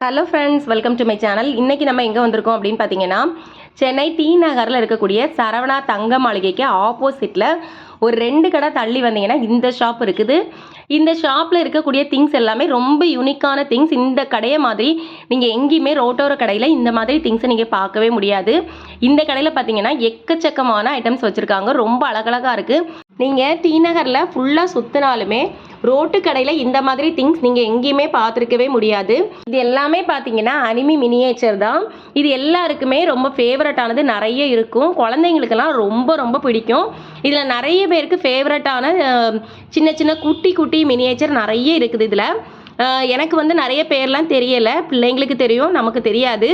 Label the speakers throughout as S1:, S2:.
S1: Hello friends welcome to my channel இன்றைக்கி நம்ம எங்கே வந்திருக்கோம் அப்படின்னு பார்த்தீங்கன்னா சென்னை டி நகரில் இருக்கக்கூடிய சரவணா தங்க மாளிகைக்கு ஆப்போசிட்டில் ஒரு ரெண்டு கடை தள்ளி வந்தீங்கன்னா இந்த ஷாப் இருக்குது. இந்த ஷாப்பில் இருக்கக்கூடிய திங்ஸ் எல்லாமே ரொம்ப யூனிக்கான திங்ஸ் இந்த கடையை மாதிரி நீங்கள் எங்கேயுமே ரோட்டோர கடையில் இந்த மாதிரி திங்ஸை நீங்கள் பார்க்கவே முடியாது. இந்த கடையில் பார்த்தீங்கன்னா எக்கச்சக்கமான ஐட்டம்ஸ் வச்சுருக்காங்க. ரொம்ப அழகழகாக இருக்குது நீங்கள் டி நகரில் ஃபுல்லாக சுற்றினாலுமே ரோட்டு கடையில் இந்த மாதிரி திங்ஸ் நீங்கள் எங்கேயுமே பார்த்துருக்கவே முடியாது. இது எல்லாமே பார்த்தீங்கன்னா அனிமி மினியேச்சர் தான். இது எல்லாருக்குமே ரொம்ப ஃபேவரட்டானது நிறைய இருக்கும். குழந்தைங்களுக்கெல்லாம் ரொம்ப ரொம்ப பிடிக்கும். இதில் நிறைய பேருக்கு ஃபேவரட்டான சின்ன சின்ன குட்டி குட்டி மினியேச்சர் நிறைய இருக்குது இதில். எனக்கு வந்து நிறைய பேர்லாம் தெரியலை. பிள்ளைங்களுக்கு தெரியும் நமக்கு தெரியாது.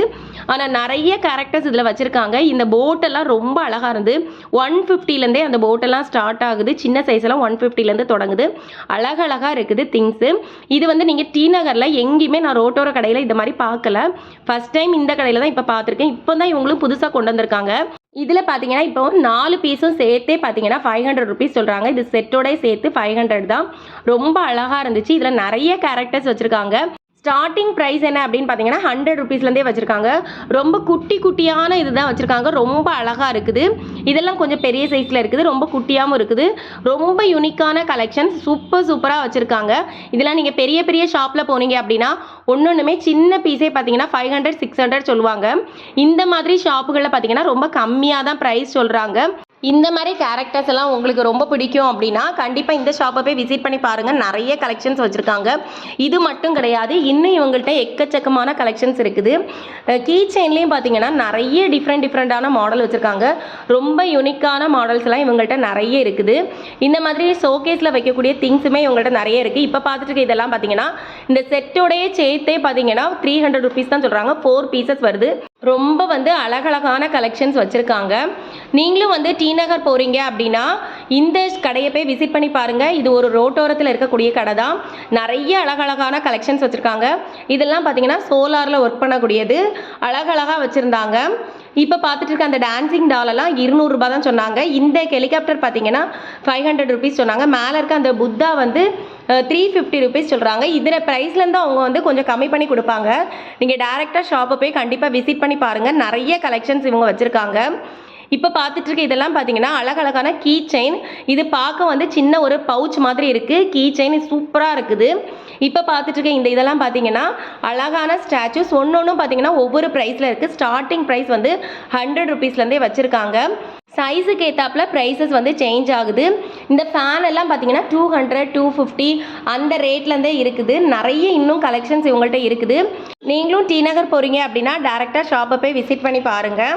S1: ஆனால் நிறைய கேரக்டர்ஸ் இதில் வச்சுருக்காங்க. இந்த போட்டெல்லாம் ரொம்ப அழகாக இருந்து ஒன் ஃபிஃப்டிலேருந்தே அந்த போட்டெல்லாம் ஸ்டார்ட் ஆகுது. சின்ன சைஸ்லாம் ஒன் ஃபிஃப்டிலேருந்து தொடங்குது. அழகழகாக இருக்குது திங்ஸு இது வந்து நீங்கள் டி நகரில் எங்கேயுமே நான் ரோட்டோர கடையில் இந்த மாதிரி பார்க்கல. ஃபஸ்ட் டைம் இந்த கடையில் தான் இப்போ பார்த்துருக்கேன். இப்போ தான் இவங்களும் புதுசாக கொண்டு வந்திருக்காங்க. இதில் பார்த்தீங்கன்னா இப்போ நாலு பீஸும் சேர்த்தே பார்த்தீங்கன்னா ஃபைவ் ஹண்ட்ரட் ருபீஸ் சொல்கிறாங்க இது செட்டோட சேர்த்து ஃபைவ் ஹண்ட்ரட் தான். ரொம்ப அழகாக இருந்துச்சு. இதில் நிறைய கேரக்டர்ஸ் வச்சுருக்காங்க. ஸ்டார்டிங் ப்ரைஸ் என்ன அப்படின்னு பார்த்தீங்கன்னா ஹண்ட்ரட் ருபீஸ்லேருந்தே வச்சுருக்காங்க. ரொம்ப குட்டி குட்டியான இதுதான் வச்சுருக்காங்க. ரொம்ப அழகாக இருக்குது. இதெல்லாம் கொஞ்சம் பெரிய சைஸில் இருக்குது. ரொம்ப குட்டியாகவும் இருக்குது. ரொம்ப யூனிக்கான கலெக்ஷன் சூப்பர் சூப்பராக வச்சுருக்காங்க. இதெல்லாம் நீங்கள் பெரிய பெரிய ஷாப்பில் போனீங்க அப்படின்னா ஒன்று ஒன்றுமே சின்ன பீஸே பார்த்தீங்கன்னா ஃபைவ் ஹண்ட்ரட் சிக்ஸ் ஹண்ட்ரட் சொல்லுவாங்க. இந்த மாதிரி ஷாப்புகளில் பார்த்தீங்கன்னா ரொம்ப கம்மியாக தான் ப்ரைஸ் சொல்கிறாங்க இந்த மாதிரி கேரக்டர்ஸ் எல்லாம் உங்களுக்கு ரொம்ப பிடிக்கும் அப்படின்னா கண்டிப்பாக இந்த ஷாப்பை போய் விசிட் பண்ணி பாருங்கள் நிறைய கலெக்ஷன்ஸ் வச்சுருக்காங்க. இது மட்டும் கிடையாது. இன்னும் இவங்கள்ட்ட எக்கச்சக்கமான கலெக்ஷன்ஸ் இருக்குது. கீ செயின்லேயும் பார்த்தீங்கன்னா நிறைய டிஃப்ரெண்ட் டிஃப்ரெண்ட்டான மாடல் வச்சுருக்காங்க. ரொம்ப யூனிக்கான மாடல்ஸ்லாம் இவங்கள்ட்ட நிறைய இருக்குது. இந்த மாதிரி ஷோகேஸில் வைக்கக்கூடிய திங்ஸுமே இவங்கள்ட்ட நிறைய இருக்குது இப்போ பார்த்துட்டு இருக்க இதெல்லாம் பார்த்தீங்கன்னா இந்த செட்டோடைய சேர்த்தே பார்த்தீங்கன்னா த்ரீ ஹண்ட்ரட் ருபீஸ் தான் சொல்கிறாங்க ஃபோர் பீசஸ் வருது. ரொம்ப வந்து அழகழகான கலெக்ஷன்ஸ் வச்சுருக்காங்க. நீங்களும் வந்து டி நகர் போகிறீங்க அப்படின்னா இந்த கடையை போய் விசிட் பண்ணி பாருங்கள் இது ஒரு ரோட்டோரத்தில் இருக்கக்கூடிய கடை தான். நிறைய அழகழகான கலெக்ஷன்ஸ் வச்சுருக்காங்க. இதெல்லாம் பார்த்தீங்கன்னா சோலாரில் ஒர்க் பண்ணக்கூடியது. அழகழகாக வச்சுருந்தாங்க. இப்போ பார்த்துட்டு இருக்க அந்த டான்சிங் டாலெல்லாம் இருநூறுபா தான் சொன்னாங்க. இந்த ஹெலிகாப்டர் பார்த்தீங்கன்னா ஃபைவ் ஹண்ட்ரட் ருபீஸ் சொன்னாங்க. மேலே இருக்க அந்த புத்தா வந்து த்ரீ ஃபிஃப்டி ருபீஸ் சொல்கிறாங்க இதில் ப்ரைஸ்லேருந்து அவங்க வந்து கொஞ்சம் கம்மி பண்ணி கொடுப்பாங்க. நீங்கள் டேரெக்டாக ஷாப்பை போய் கண்டிப்பாக விசிட் பண்ணி பாருங்கள் நிறைய கலெக்ஷன்ஸ் இவங்க வச்சுருக்காங்க. இப்போ பார்த்துட்டு இருக்க இதெல்லாம் பார்த்தீங்கன்னா அழகழகான கீ செயின் இது பார்க்க வந்து சின்ன ஒரு பவுச் மாதிரி இருக்குது கீ செயின் சூப்பராக இருக்குது. இப்போ பார்த்துட்டு இருக்க இந்த இதெல்லாம் பார்த்தீங்கன்னா அழகான ஸ்டாச்சூஸ் ஒன்று ஒன்றும் பார்த்தீங்கன்னா ஒவ்வொரு ப்ரைஸில் இருக்குது ஸ்டார்டிங் ப்ரைஸ் வந்து ஹண்ட்ரட் ருபீஸ்லேருந்தே வச்சுருக்காங்க. சைஸுக்கு ஏற்றாப்புல ப்ரைஸஸ் வந்து சேஞ்ச் ஆகுது. இந்த ஃபேன் எல்லாம் பார்த்தீங்கன்னா டூ ஹண்ட்ரட் டூ ஃபிஃப்டி அந்த ரேட்லேருந்தே இருக்குது. நிறைய இன்னும் கலெக்ஷன்ஸ் இவங்கள்ட்ட இருக்குது. நீங்களும் டி நகர் போகிறீங்க அப்படின்னா டேரெக்டாக ஷாப்பை போய் விசிட் பண்ணி பாருங்கள்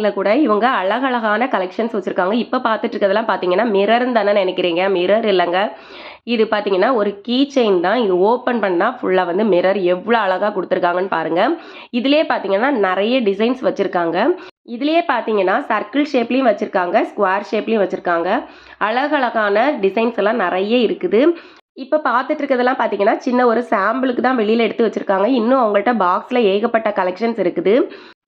S1: கீ கூட இவங்க அழகழகான கலெக்ஷன்ஸ் வச்சுருக்காங்க. இப்போ பார்த்துட்டு இருக்கிறதெல்லாம் பார்த்தீங்கன்னா மிரர்னு தானே நினைக்கிறீங்க? மிரர் இல்லைங்க. இது பார்த்தீங்கன்னா ஒரு கீ செயின் தான். இது ஓப்பன் பண்ணால் ஃபுல்லாக வந்து மிரர் எவ்வளோ அழகாக கொடுத்துருக்காங்கன்னு பாருங்கள் இதிலே பார்த்தீங்கன்னா நிறைய டிசைன்ஸ் வச்சுருக்காங்க. இதுலேயே பார்த்தீங்கன்னா சர்க்கிள் ஷேப்லேயும் வச்சுருக்காங்க ஸ்கொயர் ஷேப்லேயும் வச்சுருக்காங்க. அழகழகான டிசைன்ஸ் எல்லாம் நிறைய இருக்குது. இப்போ பார்த்துட்டு இருக்கிறதெல்லாம் பார்த்தீங்கன்னா சின்ன ஒரு சாம்பிளுக்கு தான் வெளியில் எடுத்து வச்சுருக்காங்க. இன்னும் அவங்கள்ட்ட பாக்ஸில் ஏகப்பட்ட கலெக்ஷன்ஸ் இருக்குது.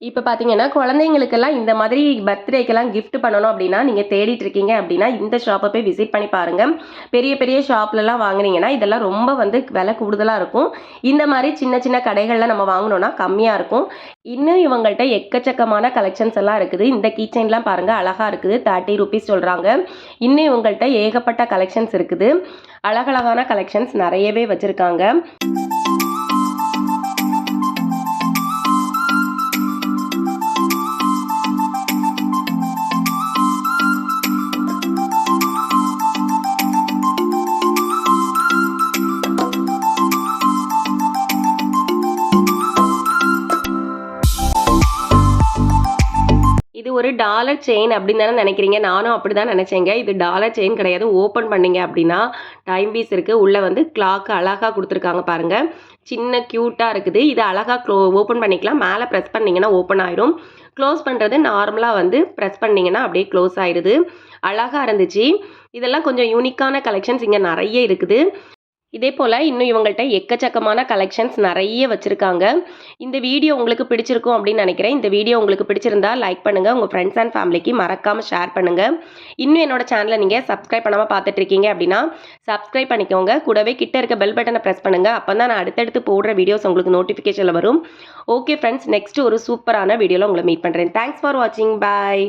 S1: இப்போ பார்த்தீங்கன்னா குழந்தைங்களுக்கெல்லாம் இந்த மாதிரி பர்த்டேக்கெல்லாம் கிஃப்ட் பண்ணணும் அப்படின்னா நீங்கள் தேடிட்டு இருக்கீங்க அப்படின்னா இந்த ஷாப்பை போய் விசிட் பண்ணி பாருங்கள் பெரிய பெரிய ஷாப்லலாம் வாங்குனீங்கன்னா இதெல்லாம் ரொம்ப வந்து விலை கூடுதலாக இருக்கும். இந்த மாதிரி சின்ன சின்ன கடைகளில் நம்ம வாங்கினோன்னா கம்மியாக இருக்கும். இன்னும் இவங்கள்ட்ட எக்கச்சக்கமான கலெக்ஷன்ஸ் எல்லாம் இருக்குது. இந்த கீச்சைன்லாம் பாருங்கள் அழகாக இருக்குது. தேர்ட்டி ருபீஸ் சொல்கிறாங்க இன்னும் இவங்கள்ட்ட ஏகப்பட்ட கலெக்ஷன்ஸ் இருக்குது. அழகழகான கலெக்ஷன்ஸ் நிறையவே வச்சுருக்காங்க. ஒரு டாலர் செயின் அப்படின்னு தானே நினைக்கிறீங்க? நானும் அப்படி தான் நினச்சேங்க. இது டாலர் செயின் கிடையாது. ஓப்பன் பண்ணிங்க அப்படின்னா டைம் பீஸ் இருக்குது உள்ளே வந்து கிளாக் அழகாக கொடுத்துருக்காங்க பாருங்கள் சின்ன க்யூட்டாக இருக்குது. இது அழகாக க்ளோ ஓப்பன் பண்ணிக்கலாம். மேலே ப்ரெஸ் பண்ணிங்கன்னா ஓப்பன் ஆயிரும் க்ளோஸ் பண்ணுறது நார்மலாக வந்து ப்ரெஸ் பண்ணிங்கன்னா அப்படியே க்ளோஸ் ஆயிடுது அழகாக இருந்துச்சு. இதெல்லாம் கொஞ்சம் யூனிக்கான கலெக்ஷன்ஸ் இங்கே நிறைய இருக்குது. இதே போல் இன்னும் இவங்கள்ட்ட எக்கச்சக்கமான கலெக்ஷன்ஸ் நிறைய வச்சுருக்காங்க. இந்த வீடியோ உங்களுக்கு பிடிச்சிருக்கும் அப்படின்னு நினைக்கிறேன். இந்த வீடியோ உங்களுக்கு பிடிச்சிருந்தா லைக் பண்ணுங்கள் உங்கள் ஃப்ரெண்ட்ஸ் அண்ட் ஃபேமிலிக்கு மறக்காமல் ஷேர் பண்ணுங்கள் இன்னும் என்னோட சேனலை நீங்கள் சப்ஸ்கிரைப் பண்ணாமல் பார்த்துட்ருக்கீங்க அப்படின்னா சப்ஸ்கிரைப் பண்ணிக்கோங்க. கூடவே கிட்ட இருக்க பெல் பட்டனை ப்ரெஸ் பண்ணுங்கள் அப்போ தான் நான் அடுத்தடுத்து போடுற வீடியோஸ் உங்களுக்கு நோட்டிஃபிகேஷனில் வரும். ஓகே ஃப்ரெண்ட்ஸ் நெக்ஸ்ட் ஒரு சூப்பரான வீடியோவில் உங்களை மீட் பண்ணுறேன் தேங்க்ஸ் ஃபார் வாட்சிங் பாய்